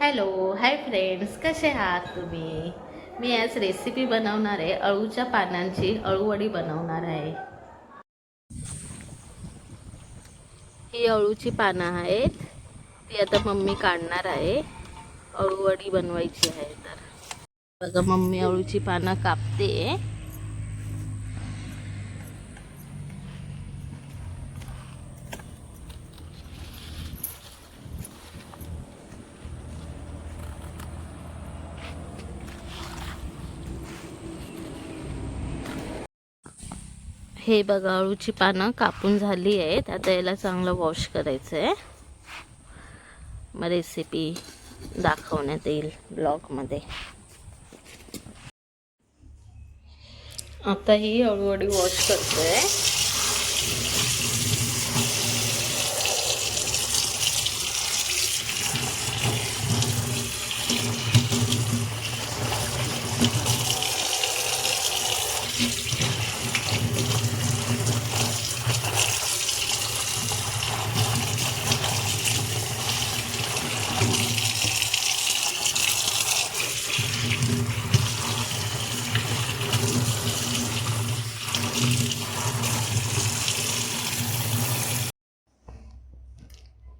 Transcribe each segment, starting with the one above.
Hello hi friends कसे आहात तुम्ही? मी आज रेसिपी बनवणार आहे अळूच्या पानांची अळूवडी बनवणार आहे. ही अळूची पानं आहेत ती आता मम्मी काढणार आहे. अळूवडी बनवायची आहे तर. बघा मम्मी अळूची पानं कापते. हे बघा अळूची पानं कापून झाली आहेत. आता याला चांगलं वॉश करायचं आहे मग रेसिपी दाखवण्यात येईल ब्लॉगमध्ये आता ही हळूहळू वॉश करतोय.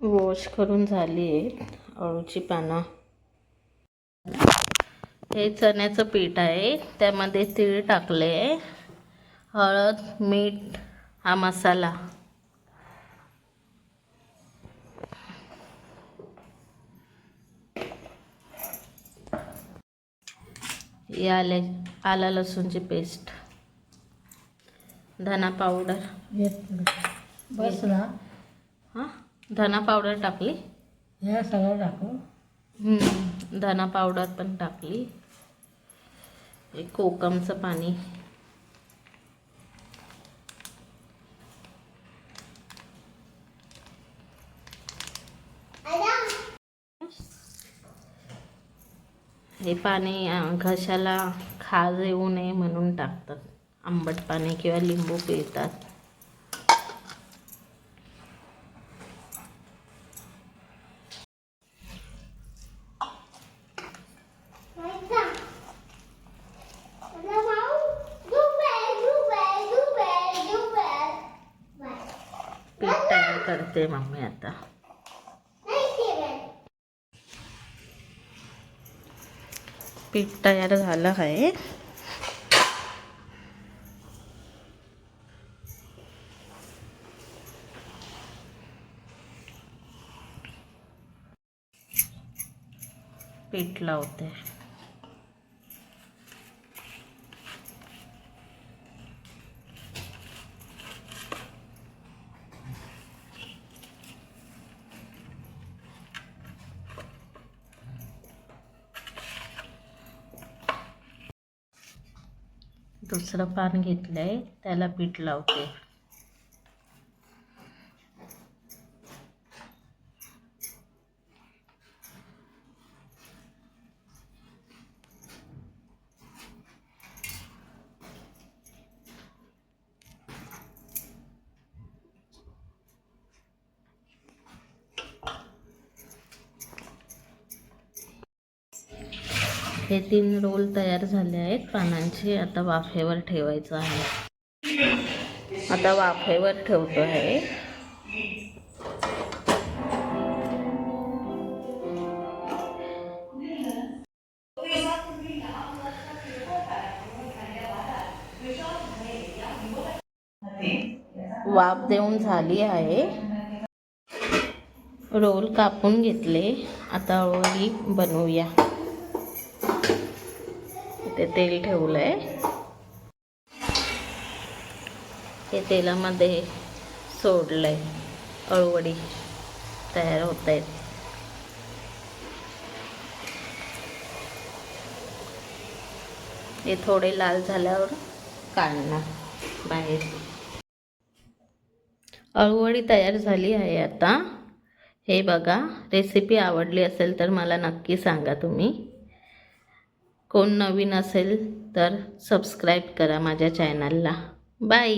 वॉश करून झाली आहेत अळूची पानं. हे चण्याचं पीठ आहे त्यामध्ये तीळ टाकले हळद मीठ हा मसाला. ही आले आला लसूणची पेस्ट. धना पावडर बस ना. हां? धना पावडर टाकली? हे सगळं टाकू. धना पावडर पण टाकली. कोकमचं पाणी. हे पाणी घशाला खाज येऊ नये म्हणून टाकतात. आंबट पाणी किंवा लिंबू पिळतात. पीठ तयार करते मम्मी आता. पीठ तयार झालं आहे. पीठ लावते. दुसरं पान घेतलंय त्याला पीठ लावते. हे तीन रोल तयार झाले आहेत. पानांचे आता वाफेवर ठेवायचं आहे. आता वाफेवर ठेवतो आहे. वाफ देऊन झाली आहे. रोल कापून घेतले. आता रोली बनवूया. ते तेल ठेवलंय. हे तेलामध्ये सोडलं आहे अळवडी तयार होत आहेत हे थोडे लाल झाल्यावर काढणार बाहेर. अळवडी तयार झाली आहे आता. हे बघा रेसिपी आवडली असेल तर मला नक्की सांगा तुम्ही. कोण नवीन असेल तर सबस्क्राईब करा माझ्या चॅनलला बाय